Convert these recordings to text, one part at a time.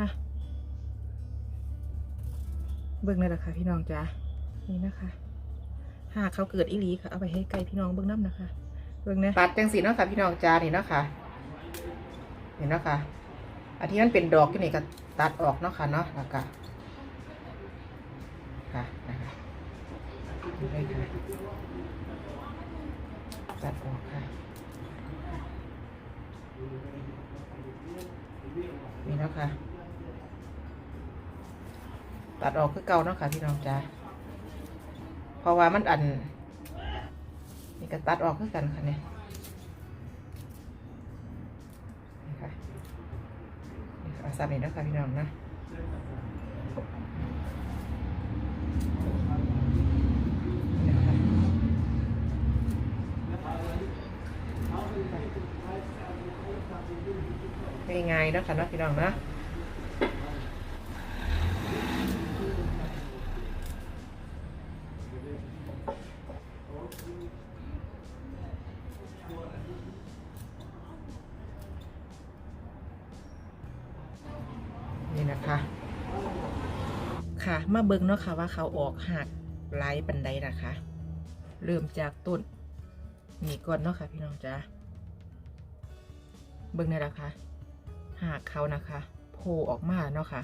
นะคะ เบิ่งนั่แหละค่ะพี่น้องจ้านี่นะคะ หากเขาเกิดอีหลีค่ะ เอาไปให้ไกลพี่น้องเบิ่งน้ำนะคะ เบิ่งนะตัดจังสีเนาะค่ะพี่น้องจ้านี่เนาะค่ะเห็นเนาะค่ะอันที่มันเป็นดอกที่นี่ก็ตัดออกเนาะค่ะเนาะแล้วก็ค่ะนะคะนี่เลยค่ะตัดออกค่ะนี่นะค่ะ ตัดออกคือเก่าเนาะค่ะพี่น้องจ้าเพราะว่ามันอัน นี่ก็ตัดออกคือกันค่ะเนี่ยนี่ค่ะนี่ค่ะเอาซ้ำนี่นะคะพี่น้องนะนี่ง่ายๆนะคะนะพี่น้องนะ นี่นะคะ ค่ะ มา เบิ่งเนาะค่ะว่าเขาออกหักไล่ปันไดนะคะ เริ่มจากต้นนี่ก่อนเนาะค่ะพี่น้องจ้าเบิ่งนี่แหละค่ะหากเขานะคะโผล่ออกมาเนาะค่ะ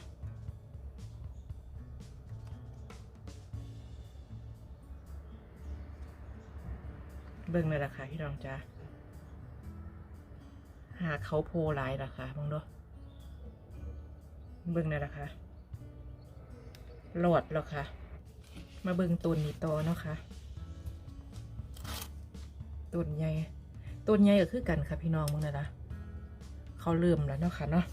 เบิ่งเลยล่ะค่ะพี่น้องจ้าหากเขาโผล่หลายล่ะค่ะมองดูเบิ่งได้ละค่ะ หลอดแล้วค่ะ มาเบิงต้นนี้ต่อเนาะค่ะต้นใหญ่ต้นใหญ่ก็คือกันค่ะพี่น้องมึงนะละเขาเริ่มแล้วเนาะค่ะเนาะ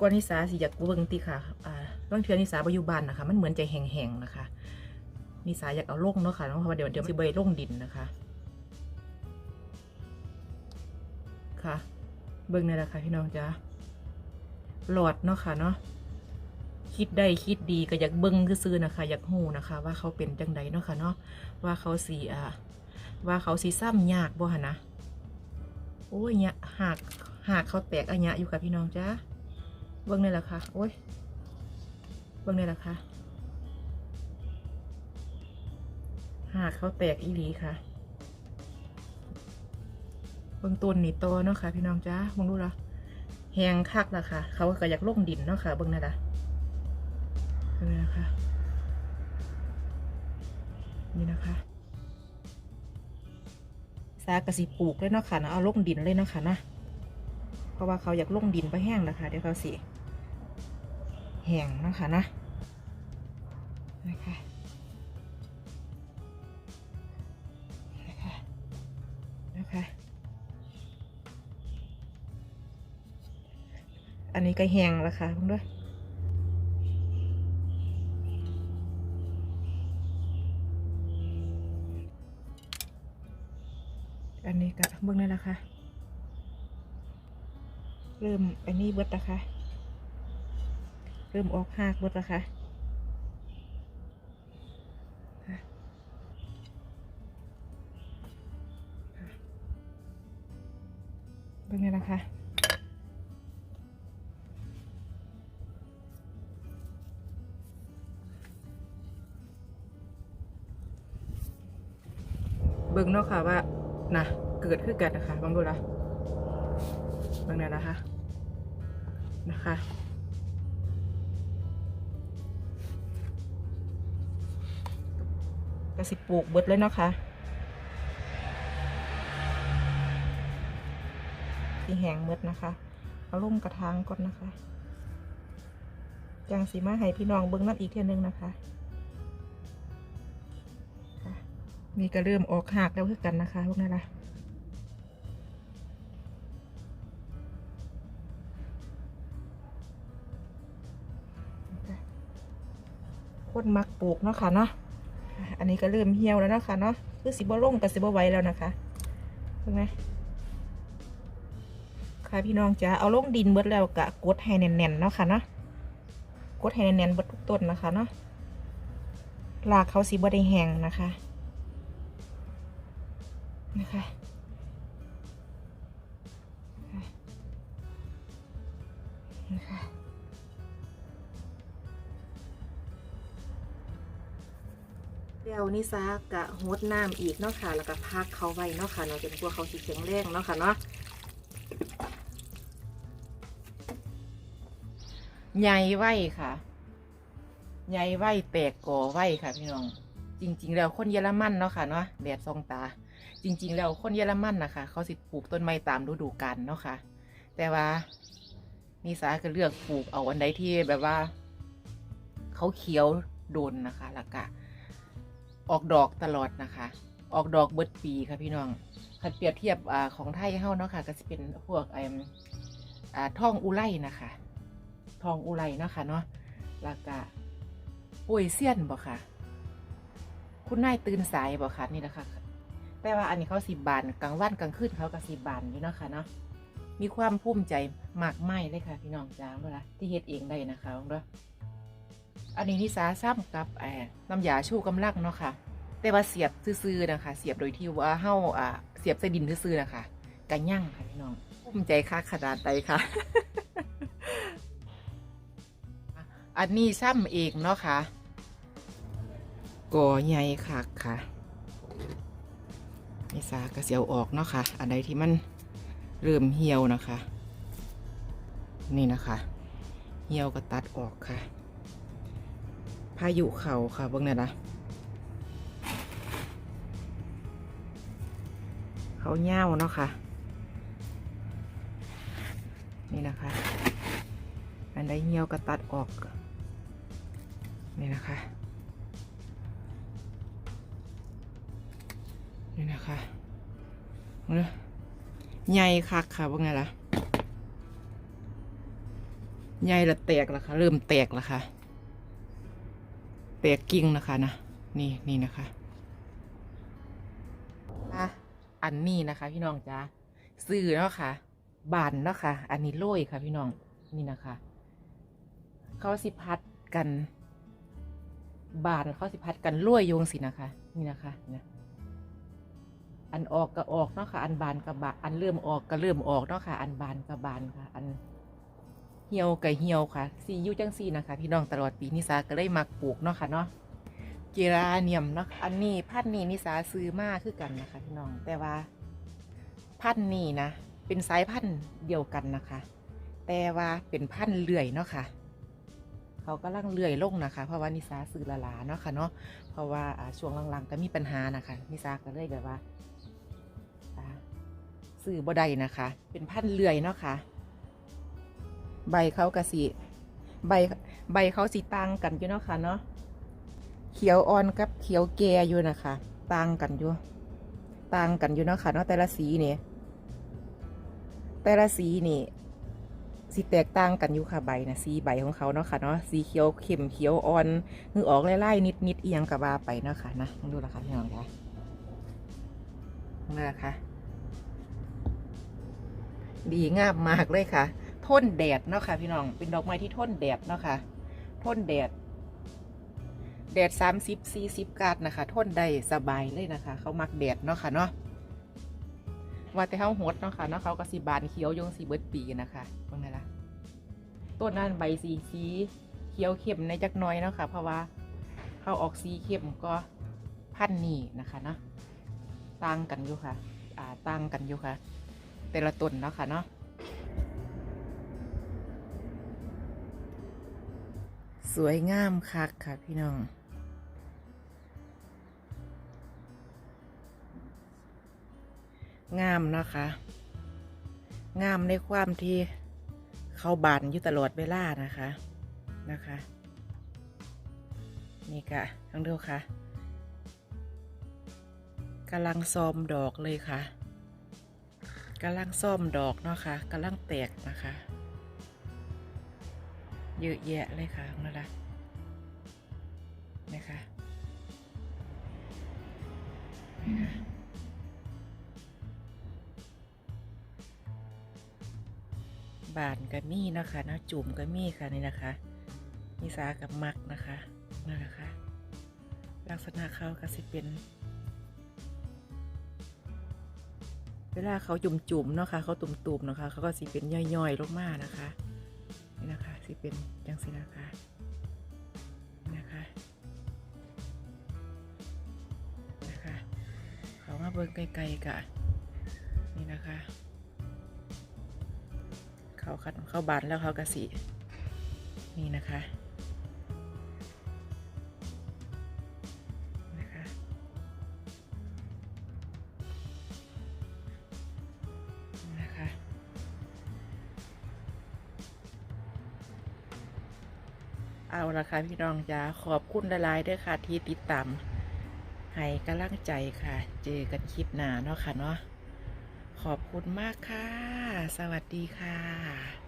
ก่อนนิสาสิอยากเบิงติค่ะอ่าบางเทือนิสาปัจจุบันนะคะ มันเหมือนจะแห้งๆนะคะ นิสาอยากเอาลงเนาะค่ะเนาะเพราะว่าเดี๋ยวเดี๋ยวสิเบยลงดินนะคะ ค่ะ เบิ่งนี่แหละค่ะพี่น้องจ้าหลอดเนาะค่ะเนาะ คิดได้คิดดีก็อยากเบิ้งซื้อนะคะ อยากหูนะคะ ว่าเขาเป็นจังใดเนาะค่ะเนาะว่าเขาสีอ่าว่าเขาสีซ้ำยากบ่ฮะนะโอ้ยเนี่ยหากหากเขาแตกอันเนี้ยอยู่ค่ะพี่น้องจ้าเบิ้งนี่แหละค่ะโอ้ยเบิ้งนี่แหละค่ะหากเขาแตกอีหลีค่ะเบิ้งต้นนี่โตเนาะค่ะ พี่น้องจ้าเบิ้งดูละแหงคักละค่ะ เขาก็อยากลงดินเนาะค่ะเบิ่งนั่นละ เบิ่งนะคะ นี่นะคะสากระสีปลูกเลยเนาะค่ะนะเอาลงดินเลยเนาะค่ะนะเพราะว่าเขาอยากลงดินไปแห้งนะคะเดี๋ยวเขาสิแห้งเนาะค่ะนะนะคะนะคะนะคะอันนี้ก็แห้งแล้วค่ะเพิ่งด้ อันนี้ก็เบิ่งได้แล้วค่ะเริ่มอันนี้เบิดแล้วค่ะเริ่มออกหากเบิดแล้วค่ะคะเบิ่งได้แล้วค่ะเบิ่งเนาะค่ะว่า นะเกิดขึ้นกันนะคะลองดูละบิ่งหน่ยนะคะนะคะกระสิปลูกเบิดเลยเนาะค่ะที่แหงเบิดนะคะ เอาลงกระถางก่อนนะคะจังสีมาให้พี่น้องเบิ่งนั่นอีกเทียหนึงนะคะ นี่ก็เริ่มออกหักแล้วคือกันนะคะพวกนั้นละคนมักปลูกเนาะค่ะเนาะ อันนี้ก็เริ่มเหี่ยวแล้วนะคะเนาะ คือสิบล่งกับสิบไว้แล้วนะคะเห็นไหมค่ะพี่น้องจ๋าเอาลงดินเบิดแล้วกะกดให้แน่นๆเนาะค่ะเนาะ กดให้แน่นๆเบิดทุกต้นนะคะเนาะรากเขาสีบ่ได้แห้งนะคะ นะคะนะคะเดี๋ยวนี้ซากะโฮดน้ำอีกเนาะค่ะ แล้วก็พักเขาไว้เนาะค่ะเนาะจนกว่าเขาสีแข็งแรงเนาะค่ะเนาะใหญ่ไว้ค่ะใหญ่ไว้แปลกก่อไว้ค่ะพี่น้อง จริง ๆ แล้วคนเยอรมันเนาะค่ะเนาะแบบสองตา จริง ๆ แล้วคนเยอรมันนะคะเขาสิปลูกต้นไม้ตามฤดูกาลเนาะค่ะ แต่ว่านิสาก็เลือกปลูกเอาอันใดที่แบบว่าเขาเขียวโดนนะคะแล้วก็ออกดอกตลอดนะคะ ออกดอกเบิดปีค่ะพี่น้องคันเปรียบเทียบอของไทยเฮาเนาะค่ะ ก็จะเป็นพวกไอ้อาท่องอุไรนะคะทองอุไรเนาะค่ะเนาะแล้วก็ป่วยเสี้ยนบ่ค่ะ คุณนายตื่นสายบ่ค่ะนี่นะคะ แต่ว่าอันนี้เขาสิบานกลางวันกลางคืนเขาก็สิบานอยู่เนาะค่ะเนาะมีความภูมิใจมากไม่เลยค่ะ พี่น้องจ้าเวลาที่เฮ็ดเองได้นะคะเนาะอันนี้นิสาซ้ำกับแอบน้ำยาชูกำลังเนาะค่ะ แต่ว่าเสียบซื่อๆนะคะ เสียบโดยที่ว่าเฮาอ่าเสียบใส่ดินซื่อๆนะคะกันยั่งค่ะพี่น้องภูมิใจค่ะขนาดใดค่ะ อันนี้ซ้ำเองเนาะค่ะก่อใหญ่ค่ะค่ะ นิสากระเสียวออกเนาะค่ะ อันใดที่มันเริ่มเหี่ยวนะคะ นี่นะคะ เหี่ยวก็ตัดออกค่ะ พายุเข่าค่ะเบิ่งน่อยนะเขาเง่าวเนาะค่ะ นี่นะคะ อันใดเหี่ยวก็ตัดออก นี่นะคะ นี่นะคะเนอะใหญ่คักค่ะว่าไงล่ะใหญ่ละแตกล้วค่ะ เริ่มแตกล้วค่ะ แตกกิ่งนะคะนะ นี่นี่นะคะอะอันนี้นะคะ พี่น้องจ้าซื้อเนาะค่ะ บานเนาะค่ะ อันนี้โรยค่ะ พี่น้องนี่นะคะ เขาสิพัดกัน บานเขาสิพัดกันโรยโยงสินะคะ นี่นะคะนะ อันออกก็ออกเนาะค่ะ อันบานกับบานอันเริ่มออกก็เริ่มออกเนาะค่ะ อันบานกับบานค่ะ อันเหี่ยวกับเหี่ยวค่ะซียูจังซีนะคะ พี่น้องตลอดปีนิสาก็เลยมักปลูกเนาะค่ะเนาะเจราเนียมเนาะอันนี้พันนี้นิสาซื้อมาคือกันนะคะ พี่น้องแต่ว่า พันนี้นะเป็นสายพันธุ์เดียวกันนะคะ แต่ว่าเป็นพันธุ์เลื่อยเนาะค่ะเขากำลังเลื่อยลงนะคะ เพราะว่านิสาซื้อละลาเนาะค่ะเนาะเพราะว่าช่วงหลังๆก็มีปัญหานะคะนิสาก็เลยแบบว่า ซื้อบ่ได้นะคะ เป็นพันเลื่อยเนาะค่ะ ใบเขากระสีใบใบเขาสีต่างกันอยู่เนาะค่ะเนาะเขียวอ่อนกับเขียวแก่อยู่นะคะต่างกันอยู่ต่างกันอยู่เนาะค่ะเนาะแต่ละสีนี่แต่ละสีนี่สีแตกต่างกันอยู่ค่ะใบนะสีใบของเขาเนาะค่ะเนาะสีเขียวเข้มเขียวอ่อนคือออกไล่ๆนิดนิดๆเอียงกับว่าไปเนาะค่ะนะดูละค่ะพี่น้องค่ะนี่แหละค่ะ ดีงามมากเลยค่ะ ทนแดดเนาะค่ะพี่น้อง เป็นดอกไม้ที่ทนแดดเนาะค่ะ ทนแดด แดดสามสิบสี่สิบกาดนะคะ ทนได้สบายเลยนะคะ เขามักแดดเนาะค่ะเนาะ ว่าแต่เขาหดเนาะค่ะเนาะเขาก็สีบานเขียวยงสีเบิร์ดปีนะคะว่าไงล่ะ ต้นนั้นใบสีสีเขียวเข้มในจักน้อยเนาะค่ะ เพราะว่าเขาออกสีเข้มก็พันนี่นะคะเนาะ ต่างกันอยู่ค่ะ อ่า ต่างกันอยู่ค่ะ แต่ละต้นเนาะค่ะเนาะสวยงามคักค่ะพี่น้องงามนะคะ งามในความที่เขาบานอยู่ตลอดเวลานะคะนะคะ นี่ค่ะทั้งเดียวค่ะกำลังซ้อมดอกเลยค่ะ กำลังซ่อมดอกเนาะค่ะกำลังแตกนะคะ เยอะแยะเลยค่ะนั่นแหละนะคะนี่ค่ะบานกับมี่นะคะนะจุ่มกับมี่ค่ะนี่นะคะนิสากับมักนะคะนั่นแหละค่ะลักษณะเขาก็สิเป็น เวลาเขาจุ่มๆเนาะคะ่ะเขาตุ่มๆเนาะค่ะเขาก็สีเป็นย่อยๆลงมานะคะนี่นะคะสีเป็นจังสีนะคะนี่นะคะนะคะเขามาเบิ่งไกลๆกะนี่นะคะ เขาคัดเข้าบานแล้วเขากระสีนี่นะคะ เอาละค่ะพี่น้องจ้าขอบคุณหลายๆด้วยค่ะที่ติดตามให้กำลังใจค่ะ เจอกันคลิปหน้าเนาะค่ะเนาะขอบคุณมากค่ะ สวัสดีค่ะ